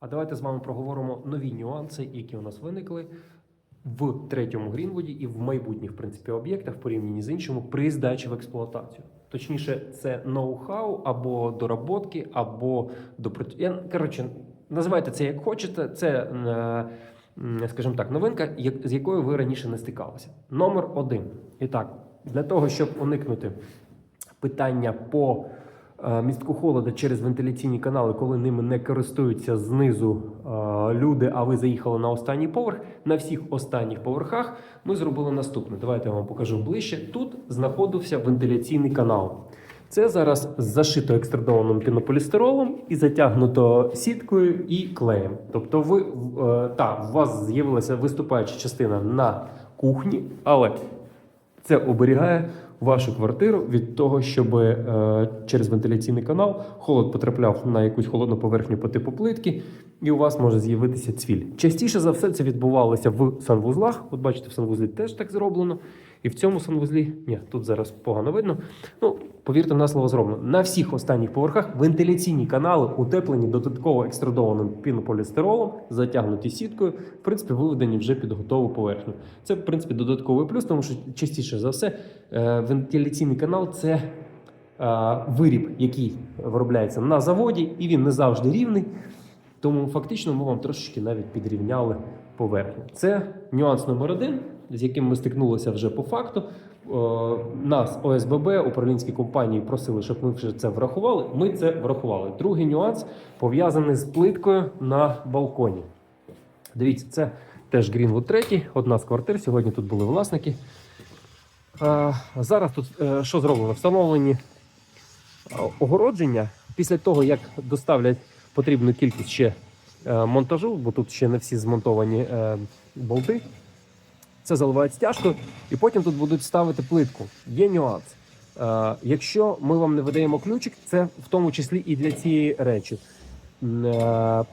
А давайте з вами проговоримо нові нюанси, які у нас виникли в третьому Грінвуді і в майбутніх в принципі об'єктах в порівнянні з іншими при здачі в експлуатацію. Точніше, це ноу-хау або доработки, або. Я, коротше, називайте це як хочете. Це, е, скажімо так, новинка, з якою ви раніше не стикалися. Номер один. І так, для того, щоб уникнути питання по містку холода через вентиляційні канали, коли ними не користуються знизу е, люди, а ви заїхали на останній поверх. На всіх останніх поверхах ми зробили наступне. Давайте я вам покажу ближче. Тут знаходився вентиляційний канал. Це зараз зашито екстрадованим пінополістиролом і затягнуто сіткою і клеєм. Тобто, ви е, та, у вас з'явилася виступаюча частина на кухні, але це оберігає вашу квартиру від того, щоб е, через вентиляційний канал холод потрапляв на якусь холодну поверхню по типу плитки, і у вас може з'явитися цвіль. Частіше за все це відбувалося в санвузлах. От бачите, в санвузлі теж так зроблено. І в цьому санвузлі, ні, тут зараз погано видно. Ну, повірте на слово зроблено. На всіх останніх поверхах вентиляційні канали утеплені додатково екстрадованим пінополістиролом, затягнуті сіткою, в принципі, виведені вже під готову поверхню. Це, в принципі, додатковий плюс, тому що частіше за все е, вентиляційний канал це виріб, який виробляється на заводі, і він не завжди рівний. Тому фактично ми вам трошечки навіть підрівняли поверхню. Це нюанс номер один, з яким ми стикнулися вже по факту. Нас ОСББ, управлінські компанії просили, щоб ми вже це врахували. Ми це врахували. Другий нюанс пов'язаний з плиткою на балконі. Дивіться, це теж Greenwood 3, одна з квартир. Сьогодні тут були власники. Зараз тут е, що зроблено? Встановлені е, огородження. Після того, як доставлять потрібну кількість ще е, монтажу, бо тут ще не всі змонтовані болти. Це заливають стяжкою, і потім тут будуть ставити плитку. Є нюанс. Якщо ми вам не видаємо ключик, це в тому числі і для цієї речі.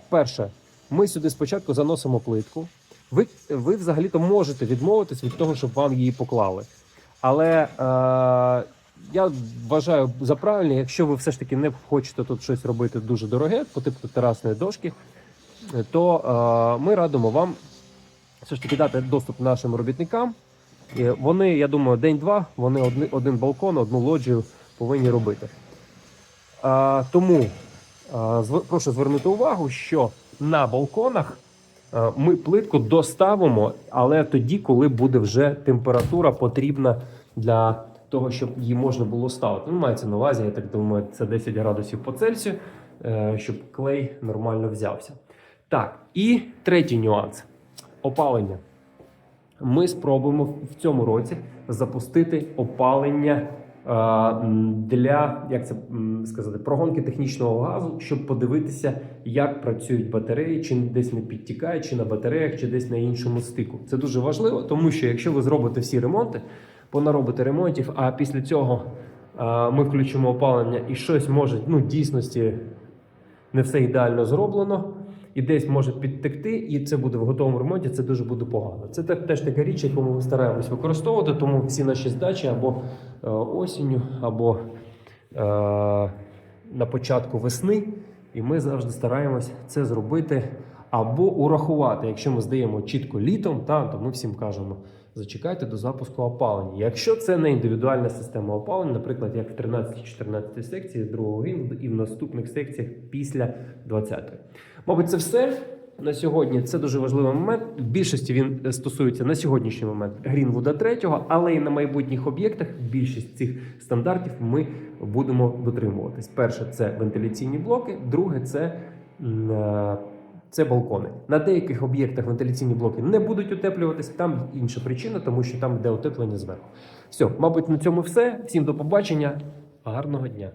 Перше, ми сюди спочатку заносимо плитку. Ви, ви взагалі-то можете відмовитись від того, щоб вам її поклали. Але е, я вважаю за правильне, якщо ви все ж таки не хочете тут щось робити дуже дороге, по типу терасної дошки, е, то е, ми радимо вам все ж таки дати доступ нашим робітникам. І Вони, я думаю, день-два, вони одни, один балкон, одну лоджію повинні робити. А, тому зв- прошу звернути увагу, що на балконах ми плитку доставимо, але тоді, коли буде вже температура потрібна для того, щоб її можна було ставити. Ну, мається на увазі, я так думаю, це 10 градусів по Цельсію, е, щоб клей нормально взявся. Так, і третій нюанс опалення. Ми спробуємо в цьому році запустити опалення е, для як це сказати прогонки технічного газу, щоб подивитися, як працюють батареї, чи десь не підтікає, чи на батареях, чи десь на іншому стику. Це дуже важливо, тому що якщо ви зробите всі ремонти, понаробите ремонтів, а після цього е, ми включимо опалення і щось може ну дійсності не все ідеально зроблено. І десь може підтекти, і це буде в готовому ремонті. Це дуже буде погано. Це так, теж така річ, яку ми стараємось використовувати. Тому всі наші здачі або е, осінню, або е, на початку весни. І ми завжди стараємось це зробити або урахувати. Якщо ми здаємо чітко літом, та, то ми всім кажемо: зачекайте до запуску опалення. Якщо це не індивідуальна система опалення, наприклад, як в 13-14 секції другого рівня і в наступних секціях після 20-ї. Мабуть, це все. На сьогодні це дуже важливий момент. В більшості він е, стосується на сьогоднішній момент Грінвуда 3, але і на майбутніх об'єктах більшість цих стандартів ми будемо дотримуватись. Перше це вентиляційні блоки, друге це, е, це балкони. На деяких об'єктах вентиляційні блоки не будуть утеплюватись. Там інша причина, тому що там йде утеплення зверху. Все, мабуть, на цьому все. Всім до побачення. Гарного дня.